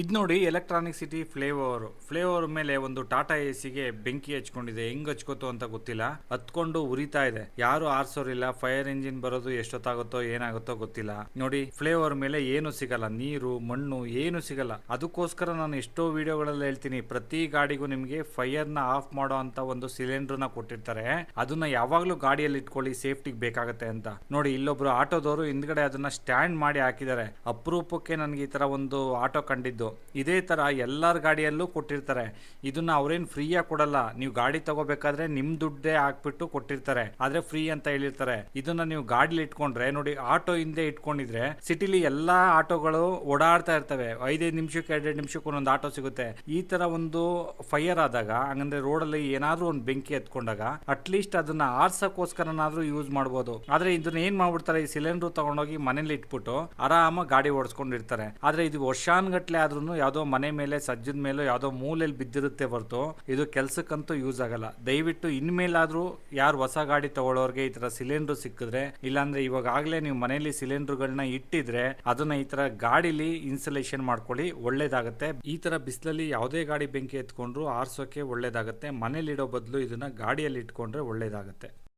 ಇದು ನೋಡಿ electronic city flavour flavour ಮೇಲೆ ಒಂದು ಟಾಟಾ ಎಸಿಗೆ ಸಿಗೆ ಬೆಂಕಿ ಹಚ್ಕೊಂಡಿದೆ. ಹೆಂಗ್ ಹಚ್ಕೋತು ಅಂತ ಗೊತ್ತಿಲ್ಲ. ಹತ್ಕೊಂಡು ಉರಿತಾ ಇದೆ. ಯಾರು ಆರ್ಸೋರಿಲ್ಲ. ಫೈರ್ ಇಂಜಿನ್ ಬರೋದು ಎಷ್ಟೊತ್ತಾಗುತ್ತೋ, ಏನಾಗುತ್ತೋ ಗೊತ್ತಿಲ್ಲ. ನೋಡಿ ಫ್ಲೇವರ್ ಮೇಲೆ ಏನು ಸಿಗಲ್ಲ. ನೀರು, ಮಣ್ಣು, ಏನು ಸಿಗಲ್ಲ. ಅದಕ್ಕೋಸ್ಕರ ನಾನು ಎಷ್ಟೋ ವಿಡಿಯೋಗಳಲ್ಲಿ ಹೇಳ್ತೀನಿ. ಪ್ರತಿ ಗಾಡಿಗೂ ನಿಮಗೆ ಫೈರ್ನ ಆಫ್ ಮಾಡೋ ಅಂತ ಒಂದು ಸಿಲಿಂಡರ್ನ ಕೊಟ್ಟಿರ್ತಾರೆ. ಅದನ್ನ ಯಾವಾಗ್ಲೂ ಗಾಡಿಯಲ್ಲಿ ಇಟ್ಕೊಳ್ಳಿ. ಸೇಫ್ಟಿಗೆ ಬೇಕಾಗತ್ತೆ ಅಂತ. ನೋಡಿ, ಇಲ್ಲೊಬ್ರು ಆಟೋದವರು ಹಿಂದ್ಗಡೆ ಅದನ್ನ ಸ್ಟ್ಯಾಂಡ್ ಮಾಡಿ ಹಾಕಿದ್ದಾರೆ. ಅಪರೂಪಕ್ಕೆ ನನಗೆ ಈ ತರ ಒಂದು ಆಟೋ ಕಂಡಿದ್ದು. ಇದೇ ತರ ಎಲ್ಲರ ಗಾಡಿಯಲ್ಲೂ ಕೊಟ್ಟಿರ್ತಾರೆ. ಇದನ್ನ ಅವ್ರೇನು ಫ್ರೀಯಾಗಿ ಕೊಡಲ್ಲ. ನೀವು ಗಾಡಿ ತಗೋಬೇಕಾದ್ರೆ ನಿಮ್ಮ ದುಡ್ಡೇ ಹಾಕ್ಬಿಟ್ಟು ಕೊಟ್ಟಿರ್ತಾರೆ. ಆದ್ರೆ ಫ್ರೀ ಅಂತ ಹೇಳಿರ್ತಾರೆ. ಇದನ್ನ ನೀವು ಗಾಡಿಲಿ ಇಟ್ಕೊಂಡ್ರೆ, ನೋಡಿ ಆಟೋ ಹಿಂದೆ ಇಟ್ಕೊಂಡಿದ್ರೆ, ಸಿಟಿಲಿ ಎಲ್ಲ ಆಟೋಗಳು ಓಡಾಡ್ತಾ ಇರ್ತವೆ. ಐದೈದು ನಿಮಿಷಕ್ಕೆ ಎರಡೆರಡು ನಿಮಿಷಕ್ಕೆ ಒಂದೊಂದು ಆಟೋ ಸಿಗುತ್ತೆ. ಈ ತರ ಒಂದು ಫೈಯರ್ ಆದಾಗ, ಹಂಗಂದ್ರೆ ರೋಡಲ್ಲಿ ಏನಾದ್ರೂ ಒಂದು ಬೆಂಕಿ ಎತ್ಕೊಂಡಾಗ ಅಟ್ಲೀಸ್ಟ್ ಅದನ್ನ ಆರ್ಸಕ್ಕೋಸ್ಕರನಾದ್ರೂ ಯೂಸ್ ಮಾಡ್ಬೋದು. ಆದ್ರೆ ಇದನ್ನ ಏನ್ ಮಾಡ್ಬಿಡ್ತಾರೆ, ಈ ಸಿಲಿಂಡರ್ ತಗೊಂಡೋಗಿ ಮನೇಲಿ ಇಟ್ಬಿಟ್ಟು ಆರಾಮಾಗಿ ಗಾಡಿ ಓಡಿಸ್ಕೊಂಡಿರ್ತಾರೆ. ಆದ್ರೆ ಇದು ವರ್ಷಾನ್ಗಟ್ಲೆ ಆದ್ರೂ ಯಾವ್ದೋ ಮನೆ ಮೇಲೆ ಸಜ್ಜದ ಮೇಲೆ ಯಾವುದೋ ಮೂಲೆಯಲ್ಲಿ ಬಿದ್ದಿರುತ್ತೆ ಹೊರತು ಇದು ಕೆಲ್ಸಕ್ಕಂತೂ ಯೂಸ್ ಆಗಲ್ಲ. ದಯವಿಟ್ಟು ಇನ್ಮೇಲಾದ್ರೂ ಯಾರು ಹೊಸ ಗಾಡಿ ತಗೊಳ್ಳೋರ್ಗೆ ಈ ತರ ಸಿಲಿಂಡರ್ ಸಿಕ್ಕಿದ್ರೆ, ಇಲ್ಲಾಂದ್ರೆ ಇವಾಗ ಆಗ್ಲೇ ನೀವು ಮನೆಯಲ್ಲಿ ಸಿಲಿಂಡರ್ಗಳನ್ನ ಇಟ್ಟಿದ್ರೆ ಅದನ್ನ ಈ ತರ ಗಾಡಿಲಿ ಇನ್ಸುಲೇಷನ್ ಮಾಡ್ಕೊಳ್ಳಿ, ಒಳ್ಳೇದಾಗುತ್ತೆ. ಈ ತರ ಬಿಸಿಲಲ್ಲಿ ಯಾವುದೇ ಗಾಡಿ ಬೆಂಕಿ ಎತ್ಕೊಂಡ್ರು ಆರ್ಸೋಕೆ ಒಳ್ಳೇದಾಗುತ್ತೆ. ಮನೇಲಿ ಇಡೋ ಬದಲು ಇದನ್ನ ಗಾಡಿಯಲ್ಲಿ ಇಟ್ಕೊಂಡ್ರೆ ಒಳ್ಳೇದಾಗುತ್ತೆ.